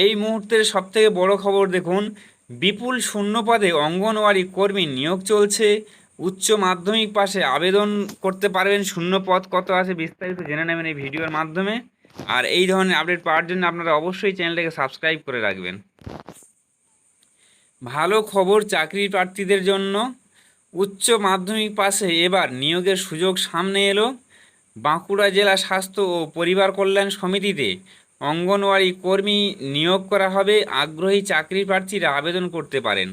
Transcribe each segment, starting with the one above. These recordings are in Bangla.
এই মুহূর্তের সবথেকে বড় খবর দেখুন, বিপুল শূন্য পদে অঙ্গনওয়াড়ি কর্মী নিয়োগ চলছে। উচ্চ মাধ্যমিক পাশে আবেদন করতে পারবেন শূন্য পদ কত আছে বিস্তারিত জেনে নেবেন এই ভিডিওর মাধ্যমে। আর এই ধরনের আপডেট পাওয়ার জন্য আপনারা অবশ্যই চ্যানেলটাকে সাবস্ক্রাইব করে রাখবেন। ভালো খবর চাকরি প্রার্থীদের জন্য। উচ্চ মাধ্যমিক পাশে এবার নিয়োগের সুযোগ সামনে এলো। বাঁকুড়া জেলা স্বাস্থ্য ও পরিবার কল্যাণ সমিতিতে অঙ্গনওয়াড়ি কর্মী নিয়োগ করা হবে, আগ্রহী চাকরি প্রার্থীরা আবেদন করতে পারেন।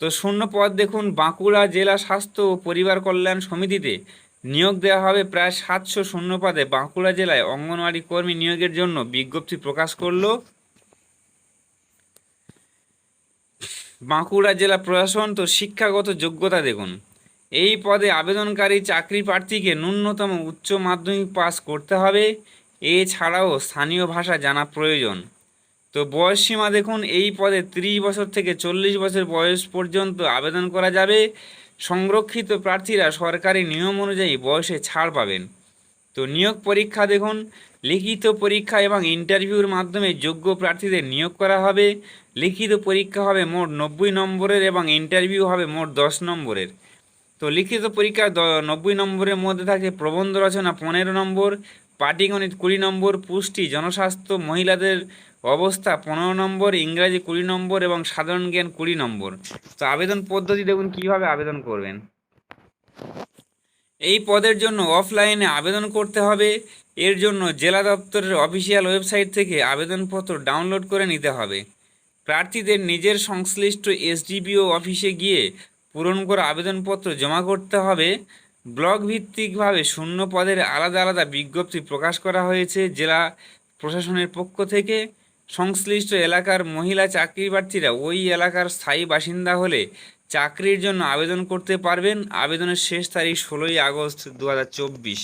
তো শূন্য পদ দেখুন, বাঁকুড়া জেলা স্বাস্থ্য ও পরিবার কল্যাণ সমিতিতে নিয়োগ দেওয়া হবে। প্রায় সাতশো শূন্য পদে বাঁকুড়া জেলায় অঙ্গনওয়াড়ি কর্মী নিয়োগের জন্য বিজ্ঞপ্তি প্রকাশ করল। বাঁকুড়া জেলা প্রশাসন, তো শিক্ষাগত যোগ্যতা দেখুন। এই পদে আবেদনকারী চাকরি প্রার্থীকে ন্যূনতম উচ্চ মাধ্যমিক পাস করতে হবে। এছাড়াও স্থানীয় ভাষা জানা প্রয়োজন। তো বয়স সীমা দেখুন, এই পদে ত্রিশ বছর থেকে চল্লিশ বছর বয়স পর্যন্ত আবেদন করা যাবে। সংরক্ষিত প্রার্থীরা সরকারি নিয়ম অনুযায়ী বয়সে ছাড় পাবেন। তো নিয়োগ পরীক্ষা দেখুন, লিখিত পরীক্ষা এবং ইন্টারভিউর মাধ্যমে যোগ্য প্রার্থীদের নিয়োগ করা হবে। লিখিত পরীক্ষা হবে মোট নব্বই নম্বরের এবং ইন্টারভিউ হবে মোট দশ নম্বরের। তো লিখিত পরীক্ষা নব্বই নম্বরের মধ্যে থাকে প্রবন্ধ রচনা পনেরো নম্বর পাটিগণিত কুড়ি নম্বর পুষ্টি, জনস্বাস্থ্য, মহিলাদের অবস্থা পনেরো নম্বর, ইংরাজি কুড়ি নম্বর এবং সাধারণ জ্ঞান কুড়ি নম্বর। তো আবেদন পদ্ধতি দেখুন, কীভাবে আবেদন করবেন? এই পদের জন্য অফলাইনে আবেদন করতে হবে। এর জন্য জেলা দপ্তরের অফিসিয়াল ওয়েবসাইট থেকে আবেদনপত্র ডাউনলোড করে নিতে হবে। প্রার্থীদের নিজের সংশ্লিষ্ট এসডিপিও অফিসে গিয়ে পূরণ করা আবেদনপত্র জমা করতে হবে। ব্লক ভিত্তিকভাবে শূন্য পদের আলাদা আলাদা বিজ্ঞপ্তি প্রকাশ করা হয়েছে জেলা প্রশাসনের পক্ষ থেকে। সংশ্লিষ্ট এলাকার মহিলা চাকরি প্রার্থীরা ওই এলাকার স্থায়ী বাসিন্দা হলে চাকরির জন্য আবেদন করতে পারবেন। আবেদনের শেষ তারিখ ষোলোই আগস্ট দু হাজার চব্বিশ।